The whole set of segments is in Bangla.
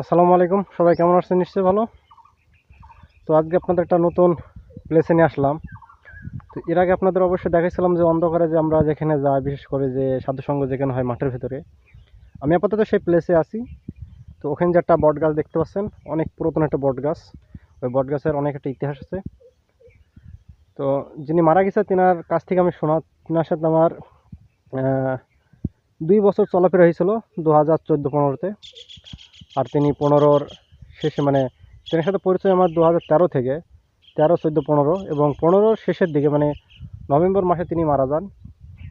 আসসালামু আলাইকুম। সবাই কেমন আছেন? নিশ্চয়ই ভালো। তো আজকে আপনাদের একটা নতুন প্লেসে নিয়ে আসলাম। তো এর আগে আপনাদের অবশ্যই দেখাইছিলাম যে অন্ধকারে যে আমরা যেখানে যাই, বিশেষ করে যে সাধুসঙ্গ যেখানে হয় মাঠের ভিতরে, আমি আপাতত সেই প্লেসে আছি। তো ওখানে যে একটা বট গাছ দেখতে পাচ্ছেন, অনেক পুরাতন একটা বট গাছ ওই বট গাছের অনেক একটা ইতিহাস আছে। তো যিনি মারা গেছে তেনার কাছ থেকে আমি শোনা তেনার সাথে আমার দুই বছর চলাফেরা হয়েছিল দু হাজার চোদ্দ পনেরোতে। আর তিনি পনেরোর শেষে মানে তেনার সাথে পরিচয় আমার দু হাজার তেরো থেকে। তেরো, চোদ্দ, পনেরো এবং পনেরোর শেষের দিকে মানে নভেম্বর মাসে তিনি মারা যান।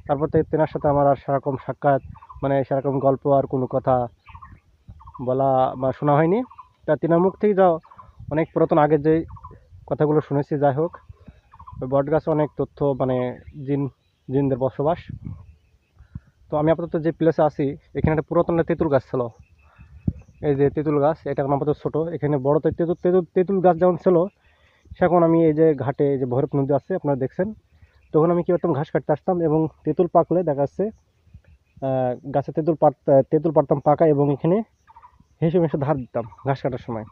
তারপর থেকে তেনার সাথে আমার আর সেরকম সাক্ষাৎ মানে সেরকম গল্প আর কোনো কথা বলা বা শোনা হয়নি। তা তেনার মুখ থেকে যাও অনেক পুরাতন আগের যে কথাগুলো শুনেছি, যাই হোক। বটগাছে অনেক তথ্য মানে জিন, জিনদের বসবাস। আমি আপাতত যে প্লেসে আছি, এখানে একটা পুরাতন তেঁতুল গাছ ছিল। এই যে তেঁতুল গাছ এটা আপাতত ছোটো। এখানে বড় তো তেঁতুল তেঁতুল তেঁতুল গাছ যেমন ছিল সেখন আমি এই যে ঘাটে যে ভৈরব নদী আছে, আপনারা দেখছেন। তখন আমি কী করতাম, ঘাস কাটতে আসতাম এবং তেঁতুল পাকলে দেখা যাচ্ছে গাছে তেঁতুল পাট তেঁতুল পারতাম পাকা এবং এখানে হেসে হেসে ধার দিতাম ঘাস কাটার সময়।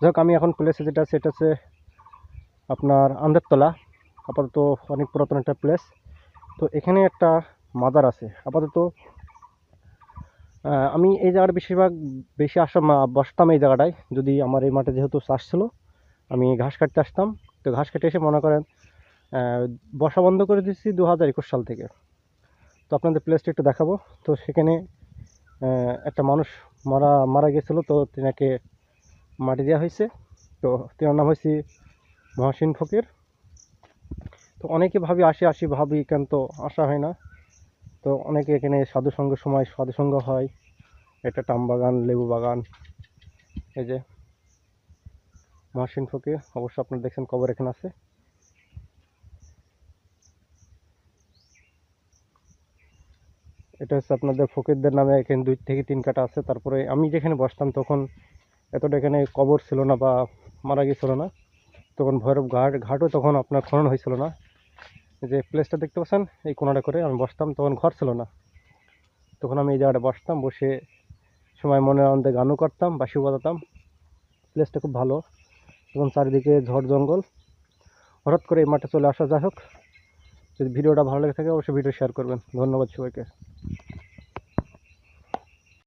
যাই হোক, আমি এখন প্লেসে যেটা আছে সেটা হচ্ছে আপনার আন্দেরতলা আপাতত অনেক পুরাতন একটা প্লেস তো এখানে একটা মাদার আছে। আপাতত আমি এই জায়গাটা বেশিরভাগ বেশি আসা মা- বসতাম এই জায়গাটায়। যদি আমার এই মাঠে যেহেতু চাষ ছিল, আমি ঘাস কাটতে আসতাম। তো ঘাস কেটে এসে মনে করেন বসা বন্ধ করে দিয়েছি দু হাজার একুশ সাল থেকে। তো আপনাদের প্লেসটা একটু দেখাবো। তো সেখানে একটা মানুষ মারা মারা গেছিল, তো তেনাকে মাটি দেওয়া হয়েছে। তো তেনার নাম হয়েছে মহাসিন ফকির। তো অনেকে ভাবি, আসি আসি, ভাবি কেন তো আসা হয় না। তো অনেকে এখানে সাধুসঙ্গের সময় সাধুসঙ্গ হয়। এটা টাম বাগান, লেবু বাগান, এই যে মহাসিন ফকির, অবশ্য আপনারা দেখছেন কবর এখানে আছে। এটা হচ্ছে আপনাদের ফকিরদের নামে এখানে দুই থেকে তিন কাটা আছে। তারপরে আমি যেখানে বসতাম তখন এতটা এখানে কবর ছিল না বা মারা গিয়েছিল না। তখন ভৈরব ঘাট, ঘাটও তখন আপনার খনন হয়েছিল না। যে প্লেসটা দেখতে পাচ্ছেন, এই কোনাটা করে আমি বসতাম, তখন ঘর ছিল না। তখন আমি এই জায়গাটা বসতাম, বসে সময় মনে আনন্দে গানও করতাম বাসিও বাজাতাম। প্লেসটা খুব ভালো। এবং চারিদিকে ঝড়, জঙ্গল। হঠাৎ করে এই মাঠে চলে আসা যাই হোক। যদি ভিডিওটা ভালো লেগে থাকে, অবশ্যই ভিডিও শেয়ার করবেন। ধন্যবাদ সবাইকে।